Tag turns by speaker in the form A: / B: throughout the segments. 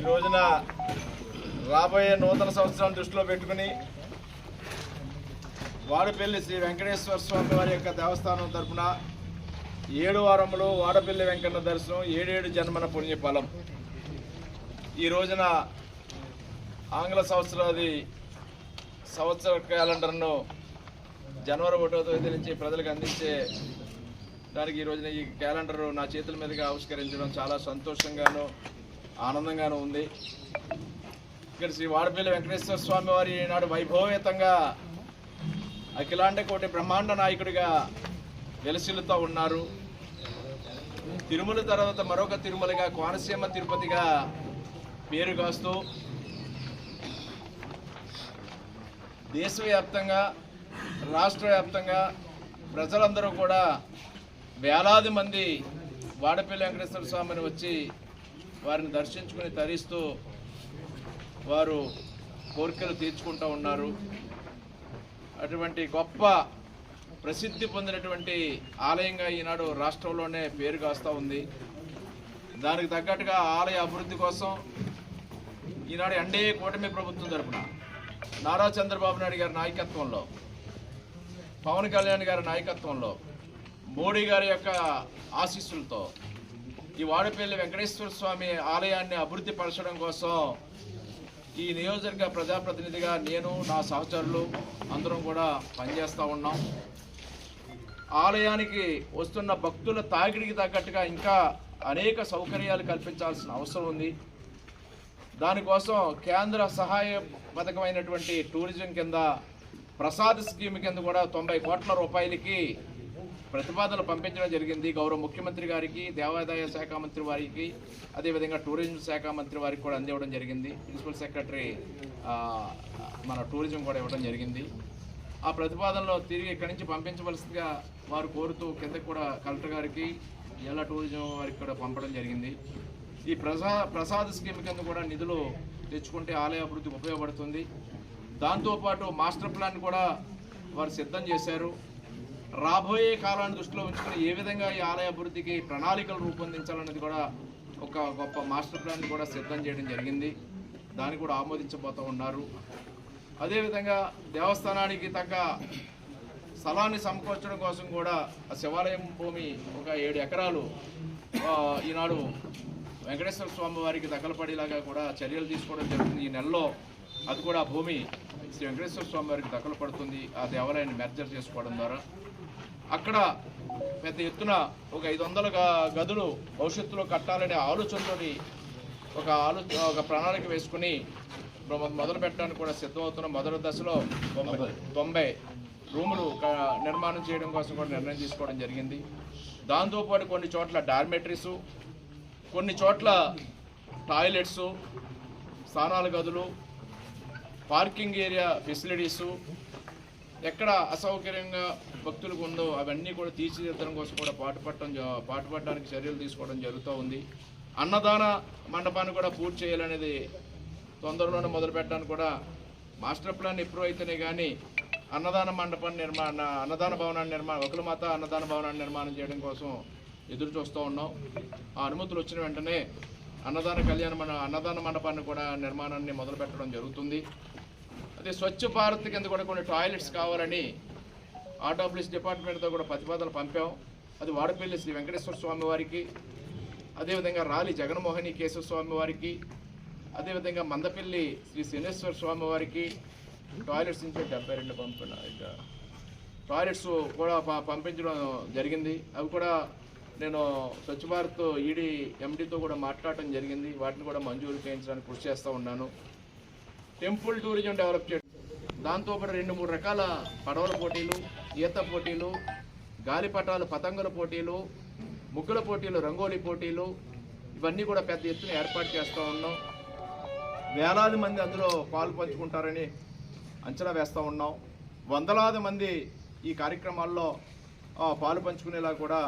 A: ఈ రోజున రాబోయే నూతన సంవత్సరాన్ని దృష్టిలో పెట్టుకుని వాడపల్లి శ్రీ వెంకటేశ్వర స్వామి వారి యొక్క దేవస్థానం తరపున ఏడు వారములు వాడపల్లి వెంకన్న దర్శనం ఏడేడు జన్మన పుణ్యఫలం. ఈ రోజున ఆంగ్ల సంవత్సరాది సంవత్సర క్యాలెండర్ను జనవరి ఒకటో తేదీ నుంచి ప్రజలకు అందించే దానికి ఈ రోజున ఈ క్యాలెండర్ నా చేతుల మీదుగా ఆవిష్కరించడం చాలా సంతోషంగాను ఆనందంగానూ ఉంది. ఇక్కడ శ్రీ వాడపల్లి వెంకటేశ్వర స్వామి వారి ఈనాడు వైభవేతంగా అఖిలాండ కోటి బ్రహ్మాండ నాయకుడిగా వెలసిల్లుతూ ఉన్నారు. తిరుమల తర్వాత మరొక తిరుమలగా కోనసీమ తిరుపతిగా పేరు కాస్తూ దేశవ్యాప్తంగా రాష్ట్ర వ్యాప్తంగా ప్రజలందరూ కూడా వేలాది మంది వాడపల్లి వెంకటేశ్వర స్వామిని వచ్చి వారిని దర్శించుకుని తరిస్తూ వారు కోరికలు తీర్చుకుంటూ ఉన్నారు. అటువంటి గొప్ప ప్రసిద్ధి పొందినటువంటి ఆలయంగా ఈనాడు రాష్ట్రంలోనే పేరు కాస్తూ ఉంది. దానికి తగ్గట్టుగా ఆలయ అభివృద్ధి కోసం ఈనాడు ఎన్డీఏ కూటమి ప్రభుత్వం తరపున నారా చంద్రబాబు నాయుడు గారి నాయకత్వంలో పవన్ కళ్యాణ్ గారి నాయకత్వంలో మోడీ గారి యొక్క ఆశీస్సులతో ఈ వాడపల్లి వెంకటేశ్వర స్వామి ఆలయాన్ని అభివృద్ధి పరచడం కోసం ఈ నియోజకవర్గ ప్రజాప్రతినిధిగా నేను నా సహచరులు అందరం కూడా పనిచేస్తూ ఉన్నాం. ఆలయానికి వస్తున్న భక్తుల తాకిడికి తగ్గట్టుగా ఇంకా అనేక సౌకర్యాలు కల్పించాల్సిన అవసరం ఉంది. దానికోసం కేంద్ర సహాయ పథకమైనటువంటి టూరిజం కింద ప్రసాద్ స్కీమ్ కింద కూడా తొంభై కోట్ల రూపాయలకి ప్రతిపాదనలు పంపించడం జరిగింది. గౌరవ ముఖ్యమంత్రి గారికి దేవాదాయ శాఖ మంత్రి వారికి అదేవిధంగా టూరిజం శాఖ మంత్రి వారికి కూడా అందివ్వడం జరిగింది. ప్రిన్సిపల్ సెక్రటరీ మన టూరిజం కూడా ఇవ్వడం జరిగింది. ఆ ప్రతిపాదనలో తిరిగి ఇక్కడి నుంచి పంపించవలసిందిగా వారు కోరుతూ కిందకి కూడా కలెక్టర్ గారికి జిల్లా టూరిజం వారికి కూడా పంపడం జరిగింది. ఈ ప్రసా ప్రసాద్ స్కీమ్ కింద కూడా నిధులు తెచ్చుకుంటే ఆలయ అభివృద్ధికి ఉపయోగపడుతుంది. దాంతోపాటు మాస్టర్ ప్లాన్ కూడా వారు సిద్ధం చేశారు. రాబోయే కాలాన్ని దృష్టిలో ఉంచుకొని ఏ విధంగా ఈ ఆలయ అభివృద్ధికి ప్రణాళికలు రూపొందించాలన్నది కూడా ఒక గొప్ప మాస్టర్ ప్లాన్ కూడా సిద్ధం చేయడం జరిగింది. దాన్ని కూడా ఆమోదించబోతూ ఉన్నారు. అదేవిధంగా దేవస్థానానికి తగ్గ స్థలాన్ని సమకూర్చడం కోసం కూడా ఆ శివాలయం భూమి ఒక ఏడు ఎకరాలు ఈనాడు వెంకటేశ్వర స్వామి వారికి దఖలపడేలాగా కూడా చర్యలు తీసుకోవడం జరుగుతుంది. ఈ నెలలో అది కూడా ఆ భూమి శ్రీ వెంకటేశ్వర స్వామి వారికి దఖలు పడుతుంది. ఆ దేవాలయాన్ని మెర్జర్ చేసుకోవడం ద్వారా. అక్కడ పెద్ద ఎత్తున ఒక ఐదు వందల గదులు భవిష్యత్తులో కట్టాలనే ఆలోచనతోని ఒక ఆలో ఒక ప్రణాళిక వేసుకుని మొదలు పెట్టడానికి కూడా సిద్ధమవుతున్న మొదటి దశలో తొంభై రూములు నిర్మాణం చేయడం కోసం కూడా నిర్ణయం తీసుకోవడం జరిగింది. దాంతోపాటు కొన్ని చోట్ల డార్మెటరీసు కొన్ని చోట్ల టాయిలెట్సు స్నానాల గదులు పార్కింగ్ ఏరియా ఫెసిలిటీసు ఎక్కడ అసౌకర్యంగా భక్తులకు ఉందో అవన్నీ కూడా తీర్చిదిద్దడం కోసం కూడా పాటుపడటం పాటుపడడానికి చర్యలు తీసుకోవడం జరుగుతూ ఉంది. అన్నదాన మండపాన్ని కూడా పూర్తి చేయాలనేది తొందరలోనే మొదలు పెట్టడానికి కూడా మాస్టర్ ప్లాన్ ఎప్పుడు అయితేనే కానీ అన్నదాన మండపాన్ని నిర్మాణ అన్నదాన భవనాన్ని నిర్మాణం ఒకల మాత అన్నదాన భవనాన్ని నిర్మాణం చేయడం కోసం ఎదురు చూస్తూ ఉన్నాం. ఆ అనుమతులు వచ్చిన వెంటనే అన్నదాన కళ్యాణ మండ అన్నదాన మండపాన్ని కూడా నిర్మాణాన్ని మొదలు పెట్టడం జరుగుతుంది. అదే స్వచ్ఛ భారత్ కింద కూడా కొన్ని టాయిలెట్స్ కావాలని ఆర్ట్ ఆర్డబ్ల్యూఎస్ డిపార్ట్మెంట్తో కూడా ప్రతిపాదనలు పంపాం. అది వాడపల్లి శ్రీ వెంకటేశ్వర స్వామి వారికి అదేవిధంగా రాలి జగన్మోహని కేశవ స్వామి వారికి అదేవిధంగా మందపల్లి శ్రీ శనేశ్వర స్వామి వారికి టాయిలెట్స్ నుంచి డెబ్బై రెండు పంపిన టాయిలెట్స్ కూడా ప- పంపించడం జరిగింది. అవి కూడా నేను స్వచ్ఛ భారత్ ఈడీ ఎండితో కూడా మాట్లాడటం జరిగింది. వాటిని కూడా మంజూరు చేయించడానికి కృషి చేస్తూ ఉన్నాను. టెంపుల్ టూరిజం డెవలప్ చేయడం దాంతోపాటు రెండు మూడు రకాల పడవల పోటీలు ఈత పోటీలు గాలిపటాలు పతంగుల పోటీలు ముగ్గుల పోటీలు రంగోలీ పోటీలు ఇవన్నీ కూడా పెద్ద ఎత్తున ఏర్పాటు చేస్తూ ఉన్నాం. వేలాది మంది అందులో పాలు పంచుకుంటారని అంచనా వేస్తూ ఉన్నాం. వందలాది మంది ఈ కార్యక్రమాల్లో పాలు పంచుకునేలా కూడా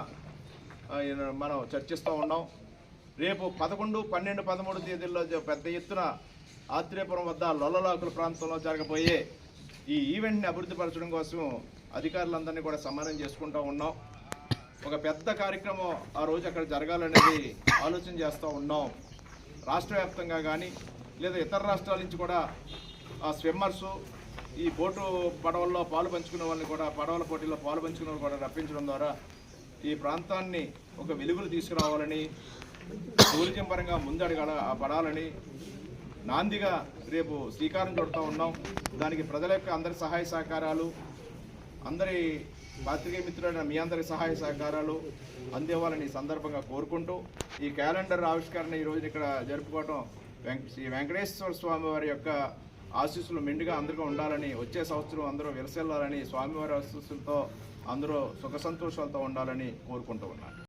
A: మనం చర్చిస్తూ ఉన్నాం. రేపు పదకొండు పన్నెండు పదమూడు తేదీల్లో పెద్ద ఎత్తున ఆత్రేయపురం వద్ద లొల్లలాకుల ప్రాంతంలో జరగబోయే ఈ ఈవెంట్ని అభివృద్ధి పరచడం కోసం అధికారులందరినీ కూడా సమానం చేసుకుంటూ ఉన్నాం. ఒక పెద్ద కార్యక్రమం ఆ రోజు అక్కడ జరగాలనేది ఆలోచన చేస్తూ ఉన్నాం. రాష్ట్ర వ్యాప్తంగా కానీ లేదా ఇతర రాష్ట్రాల నుంచి కూడా ఆ స్విమ్మర్సు ఈ బోటు పడవల్లో పాలు పంచుకునే వాళ్ళని కూడా పడవల పోటీల్లో పాలు పంచుకునే వాళ్ళు కూడా రప్పించడం ద్వారా ఈ ప్రాంతాన్ని ఒక వెలుగులు తీసుకురావాలని టూరిజం పరంగా ముందడగల పడాలని నాందిగా రేపు శ్రీకారం చుడుతూ ఉన్నాం. దానికి ప్రజల యొక్క అందరి సహాయ సహకారాలు అందరి పాత్రికేయ మిత్రులైన మీ అందరి సహాయ సహకారాలు అందేవాలని సందర్భంగా కోరుకుంటూ ఈ క్యాలెండర్ ఆవిష్కరణ ఈ ఇక్కడ జరుపుకోవటం వెంక శ్రీ వెంకటేశ్వర స్వామి వారి యొక్క ఆశీస్సులు మెండుగా అందరికీ ఉండాలని వచ్చే సంవత్సరం అందరూ విలసిల్లాలని స్వామివారి ఆశీస్సులతో అందరూ సుఖ సంతోషాలతో ఉండాలని కోరుకుంటూ ఉన్నాను.